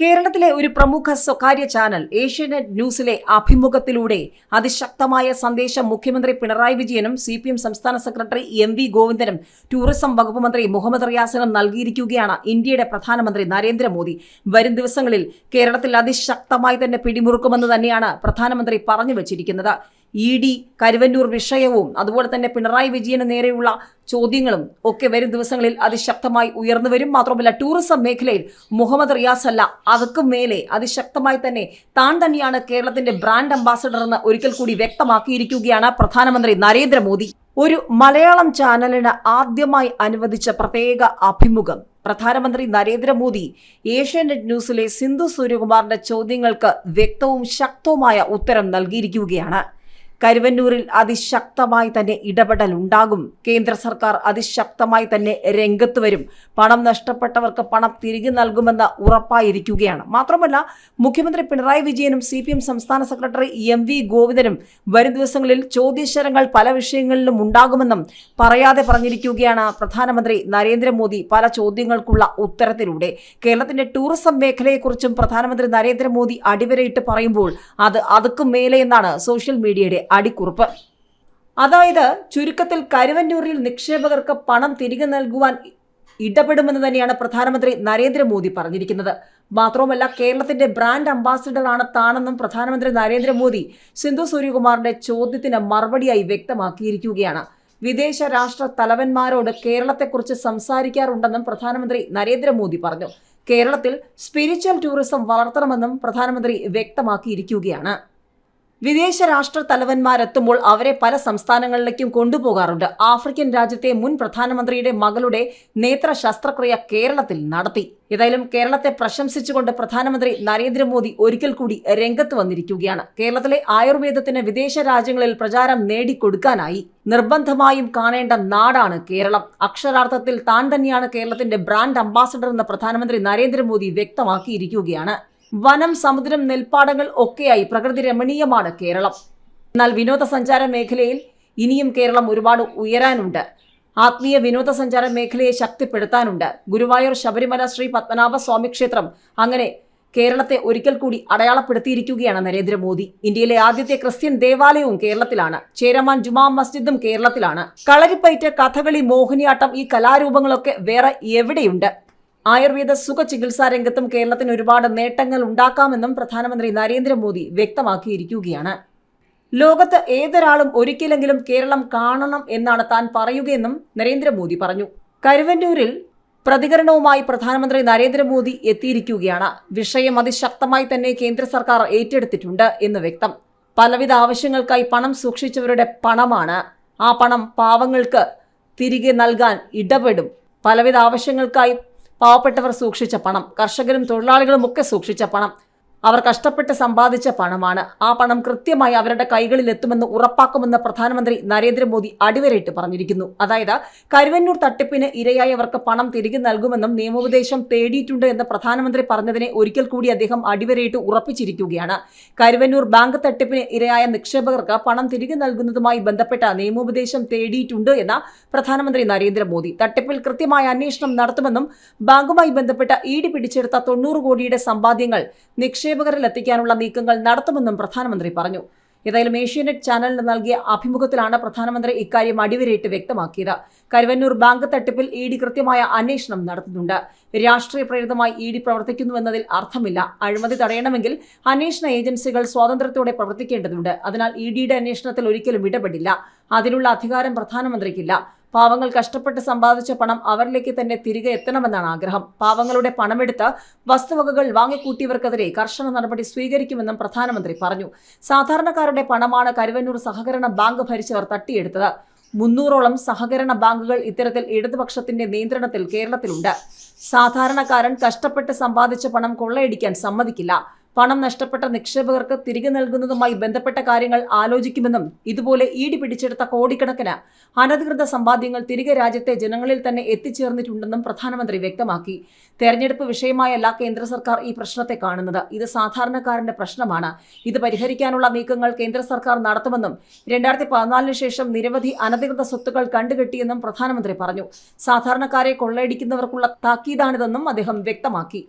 കേരളത്തിലെ ഒരു പ്രമുഖ സ്വകാര്യ ചാനൽ ഏഷ്യാനെറ്റ് ന്യൂസിലെ അഭിമുഖത്തിലൂടെ അതിശക്തമായ സന്ദേശം മുഖ്യമന്ത്രി പിണറായി വിജയനും സി പി എം സംസ്ഥാന സെക്രട്ടറി എം വി ഗോവിന്ദനും ടൂറിസം വകുപ്പ് മന്ത്രി മുഹമ്മദ് റിയാസിനും നൽകിയിരിക്കുകയാണ് ഇന്ത്യയുടെ പ്രധാനമന്ത്രി നരേന്ദ്രമോദി. വരും ദിവസങ്ങളിൽ കേരളത്തിൽ അതിശക്തമായി തന്നെ പിടിമുറുക്കുമെന്ന് തന്നെയാണ് പ്രധാനമന്ത്രി പറഞ്ഞു വച്ചിരിക്കുന്നത്. ഇ ഡി കരുവന്നൂർ വിഷയവും അതുപോലെ തന്നെ പിണറായി വിജയന് നേരെയുള്ള ചോദ്യങ്ങളും ഒക്കെ വരും ദിവസങ്ങളിൽ അതിശക്തമായി ഉയർന്നു വരും. മാത്രമല്ല ടൂറിസം മേഖലയിൽ മുഹമ്മദ് റിയാസ് അല്ല അതൊക്കെ മേലെ അതിശക്തമായി തന്നെ താൻ തന്നെയാണ് കേരളത്തിന്റെ ബ്രാൻഡ് അംബാസഡർ എന്ന് ഒരിക്കൽ കൂടി വ്യക്തമാക്കിയിരിക്കുകയാണ് പ്രധാനമന്ത്രി നരേന്ദ്രമോദി. ഒരു മലയാളം ചാനലിന് ആദ്യമായി അനുവദിച്ച പ്രത്യേക അഭിമുഖം പ്രധാനമന്ത്രി നരേന്ദ്രമോദി ഏഷ്യാനെറ്റ് ന്യൂസിലെ സിന്ധു സൂര്യകുമാറിന്റെ ചോദ്യങ്ങൾക്ക് വ്യക്തവും ശക്തവുമായ ഉത്തരം നൽകിയിരിക്കുകയാണ്. കരുവന്നൂരിൽ അതിശക്തമായി തന്നെ ഇടപെടൽ ഉണ്ടാകും കേന്ദ്ര സർക്കാർ അതിശക്തമായി തന്നെ രംഗത്ത് വരും. പണം നഷ്ടപ്പെട്ടവർക്ക് പണം തിരികെ നൽകുമെന്ന് ഉറപ്പായിരിക്കുകയാണ്. മാത്രമല്ല മുഖ്യമന്ത്രി പിണറായി വിജയനും സി സംസ്ഥാന സെക്രട്ടറി എം വി ഗോവിന്ദനും വരും ദിവസങ്ങളിൽ ചോദ്യശരങ്ങൾ പല വിഷയങ്ങളിലും ഉണ്ടാകുമെന്നും പറയാതെ പറഞ്ഞിരിക്കുകയാണ് പ്രധാനമന്ത്രി നരേന്ദ്രമോദി പല ചോദ്യങ്ങൾക്കുള്ള ഉത്തരത്തിലൂടെ. കേരളത്തിന്റെ ടൂറിസം മേഖലയെക്കുറിച്ചും പ്രധാനമന്ത്രി നരേന്ദ്രമോദി അടിവരയിട്ട് പറയുമ്പോൾ അത് അതുക്കും മേലെ എന്നാണ് സോഷ്യൽ മീഡിയയുടെ അടിക്കുറിപ്പ്. അതായത് ചുരുക്കത്തിൽ കരുവന്നൂരിൽ നിക്ഷേപകർക്ക് പണം തിരികെ നൽകുവാൻ ഇടപെടുമെന്ന് തന്നെയാണ് പ്രധാനമന്ത്രി നരേന്ദ്രമോദി പറഞ്ഞിരിക്കുന്നത്. മാത്രവുമല്ല കേരളത്തിന്റെ ബ്രാൻഡ് അംബാസിഡറാണ് താനെന്നും പ്രധാനമന്ത്രി നരേന്ദ്രമോദി സിന്ധു സൂര്യകുമാറിന്റെ ചോദ്യത്തിന് മറുപടിയായി വ്യക്തമാക്കിയിരിക്കുകയാണ്. വിദേശ രാഷ്ട്ര തലവന്മാരോട് കേരളത്തെക്കുറിച്ച് സംസാരിക്കാറുണ്ടെന്നും പ്രധാനമന്ത്രി നരേന്ദ്രമോദി പറഞ്ഞു. കേരളത്തിൽ സ്പിരിച്വൽ ടൂറിസം വളർത്തണമെന്നും പ്രധാനമന്ത്രി വ്യക്തമാക്കിയിരിക്കുകയാണ്. വിദേശ രാഷ്ട്ര തലവന്മാരെത്തുമ്പോൾ അവരെ പല സംസ്ഥാനങ്ങളിലേക്കും കൊണ്ടുപോകാറുണ്ട്. ആഫ്രിക്കൻ രാജ്യത്തെ മുൻ പ്രധാനമന്ത്രിയുടെ മകളുടെ നേത്ര ശസ്ത്രക്രിയ കേരളത്തിൽ നടത്തി. ഏതായാലും കേരളത്തെ പ്രശംസിച്ചുകൊണ്ട് പ്രധാനമന്ത്രി നരേന്ദ്രമോദി ഒരിക്കൽ കൂടി രംഗത്ത് വന്നിരിക്കുകയാണ്. കേരളത്തിലെ ആയുർവേദത്തിന് വിദേശ രാജ്യങ്ങളിൽ പ്രചാരം നേടിക്കൊടുക്കാനായി നിർബന്ധമായും കാണേണ്ട നാടാണ് കേരളം. അക്ഷരാർത്ഥത്തിൽ താൻ തന്നെയാണ് കേരളത്തിന്റെ ബ്രാൻഡ് അംബാസഡർ എന്ന് പ്രധാനമന്ത്രി നരേന്ദ്രമോദി വ്യക്തമാക്കിയിരിക്കുകയാണ്. വനം സമുദ്രം നെൽപ്പാടങ്ങൾ ഒക്കെയായി പ്രകൃതി രമണീയമാണ് കേരളം. എന്നാൽ വിനോദസഞ്ചാര മേഖലയിൽ ഇനിയും കേരളം ഒരുപാട് ഉയരാനുണ്ട്. ആത്മീയ വിനോദസഞ്ചാര മേഖലയെ ശക്തിപ്പെടുത്താനുണ്ട്. ഗുരുവായൂർ ശബരിമല ശ്രീ പത്മനാഭ സ്വാമി ക്ഷേത്രം അങ്ങനെ കേരളത്തെ ഒരിക്കൽ കൂടി അടയാളപ്പെടുത്തിയിരിക്കുകയാണ് നരേന്ദ്രമോദി. ഇന്ത്യയിലെ ആദ്യത്തെ ക്രിസ്ത്യൻ ദേവാലയവും കേരളത്തിലാണ്. ചേരമാൻ ജുമാ മസ്ജിദും കേരളത്തിലാണ്. കളരിപ്പയറ്റ് കഥകളി മോഹിനിയാട്ടം ഈ കലാരൂപങ്ങളൊക്കെ വേറെ എവിടെയുണ്ട്? ആയുർവേദ സുഖ ചികിത്സാ രംഗത്തും കേരളത്തിന് ഒരുപാട് നേട്ടങ്ങൾ ഉണ്ടാക്കാമെന്നും പ്രധാനമന്ത്രി നരേന്ദ്രമോദി വ്യക്തമാക്കിയിരിക്കുകയാണ്. ലോകത്ത് ഏതൊരാളും ഒരിക്കലെങ്കിലും കേരളം കാണണം എന്നാണ് താൻ പറയുകയെന്നും നരേന്ദ്രമോദി പറഞ്ഞു. കരുവന്നൂരിൽ പ്രതികരണവുമായി പ്രധാനമന്ത്രി നരേന്ദ്രമോദി എത്തിയിരിക്കുകയാണ്. വിഷയം അതിശക്തമായി തന്നെ കേന്ദ്ര സർക്കാർ ഏറ്റെടുത്തിട്ടുണ്ട് എന്ന് വ്യക്തം. പലവിധ ആവശ്യങ്ങൾക്കായി പണം സൂക്ഷിച്ചവരുടെ പണമാണ്. ആ പണം പാവങ്ങൾക്ക് തിരികെ നൽകാൻ ഇടപെടും. പലവിധ ആവശ്യങ്ങൾക്കായി പാവപ്പെട്ടവർ സൂക്ഷിച്ച പണം കർഷകരും തൊഴിലാളികളും ഒക്കെ സൂക്ഷിച്ച പണം. അവർ കഷ്ടപ്പെട്ട് സമ്പാദിച്ച പണമാണ്. ആ പണം കൃത്യമായി അവരുടെ കൈകളിൽ എത്തുമെന്ന് ഉറപ്പാക്കുമെന്ന് പ്രധാനമന്ത്രി നരേന്ദ്രമോദി അടിവരയിട്ട് പറഞ്ഞിരിക്കുന്നു. അതായത് കരുവന്നൂർ തട്ടിപ്പിന് ഇരയായവർക്ക് പണം തിരികെ നൽകുമെന്നും നിയമോപദേശം തേടിയിട്ടുണ്ട് എന്ന് പ്രധാനമന്ത്രി പറഞ്ഞതിനെ ഒരിക്കൽ കൂടി അദ്ദേഹം അടിവരയിട്ട് ഉറപ്പിച്ചിരിക്കുകയാണ്. കരുവന്നൂർ ബാങ്ക് തട്ടിപ്പിന് ഇരയായ നിക്ഷേപകർക്ക് പണം തിരികെ നൽകുന്നതുമായി ബന്ധപ്പെട്ട നിയമോപദേശം തേടിയിട്ടുണ്ട് എന്ന പ്രധാനമന്ത്രി നരേന്ദ്രമോദി. തട്ടിപ്പിൽ കൃത്യമായ അന്വേഷണം നടത്തുമെന്നും ബാങ്കുമായി ബന്ധപ്പെട്ട ഇ ഡി പിടിച്ചെടുത്ത തൊണ്ണൂറ് കോടിയുടെ സമ്പാദ്യങ്ങൾ നിക്ഷേപകരിൽ എത്തിക്കാനുള്ള നീക്കങ്ങൾ നടത്തുമെന്നും പ്രധാനമന്ത്രി പറഞ്ഞു. ഏതായാലും ഏഷ്യാനെറ്റ് ചാനലിന് നൽകിയ അഭിമുഖത്തിലാണ് പ്രധാനമന്ത്രി ഇക്കാര്യം അടിവരയിട്ട് വ്യക്തമാക്കിയത്. കരുവന്നൂർ ബാങ്ക് തട്ടിപ്പിൽ ഇ ഡി കൃത്യമായ അന്വേഷണം നടത്തുന്നുണ്ട്. രാഷ്ട്രീയ പ്രേരിതമായി ഇ ഡി പ്രവർത്തിക്കുന്നുവെന്നതിൽ അർത്ഥമില്ല. അഴിമതി തടയണമെങ്കിൽ അന്വേഷണ ഏജൻസികൾ സ്വാതന്ത്ര്യത്തോടെ പ്രവർത്തിക്കേണ്ടതുണ്ട്. അതിനാൽ ഇ ഡിയുടെ അന്വേഷണത്തിൽ ഒരിക്കലും ഇടപെടില്ല. അതിനുള്ള അധികാരം പ്രധാനമന്ത്രിക്കില്ല. പാവങ്ങൾ കഷ്ടപ്പെട്ട് സമ്പാദിച്ച പണം അവരിലേക്ക് തന്നെ തിരികെ എത്തണമെന്നാണ് ആഗ്രഹം. പാവങ്ങളുടെ പണമെടുത്ത് വസ്തുവകകൾ വാങ്ങിക്കൂട്ടിയവർക്കെതിരെ കർശന നടപടി സ്വീകരിക്കുമെന്നും പ്രധാനമന്ത്രി പറഞ്ഞു. സാധാരണക്കാരുടെ പണമാണ് കരുവന്നൂർ സഹകരണ ബാങ്ക് ഭരിച്ചവർ തട്ടിയെടുത്തത്. മുന്നൂറോളം സഹകരണ ബാങ്കുകൾ ഇത്തരത്തിൽ ഇടതുപക്ഷത്തിന്റെ നിയന്ത്രണത്തിൽ കേരളത്തിലുണ്ട്. സാധാരണക്കാരൻ കഷ്ടപ്പെട്ട് സമ്പാദിച്ച പണം കൊള്ളയടിക്കാൻ സമ്മതിക്കില്ല. പണം നഷ്ടപ്പെട്ട നിക്ഷേപകർക്ക് തിരികെ നൽകുന്നതുമായി ബന്ധപ്പെട്ട കാര്യങ്ങൾ ആലോചിക്കുമെന്നും ഇതുപോലെ ഈടി പിടിച്ചെടുത്ത കോടിക്കണക്കിന് അനധികൃത സമ്പാദ്യങ്ങൾ തിരികെ രാജ്യത്തെ ജനങ്ങളിൽ തന്നെ എത്തിച്ചേർന്നിട്ടുണ്ടെന്നും പ്രധാനമന്ത്രി വ്യക്തമാക്കി. തെരഞ്ഞെടുപ്പ് വിഷയമായല്ല കേന്ദ്ര സർക്കാർ ഈ പ്രശ്നത്തെ കാണുന്നത്. ഇത് സാധാരണക്കാരന്റെ പ്രശ്നമാണ്. ഇത് പരിഹരിക്കാനുള്ള നീക്കങ്ങൾ കേന്ദ്ര സർക്കാർ നടത്തുമെന്നും രണ്ടായിരത്തി പതിനാലിന് ശേഷം നിരവധി അനധികൃത സ്വത്തുക്കൾ കണ്ടുകെട്ടിയെന്നും പ്രധാനമന്ത്രി പറഞ്ഞു. സാധാരണക്കാരെ കൊള്ളയടിക്കുന്നവർക്കുള്ള താക്കീതാണിതെന്നും അദ്ദേഹം വ്യക്തമാക്കി.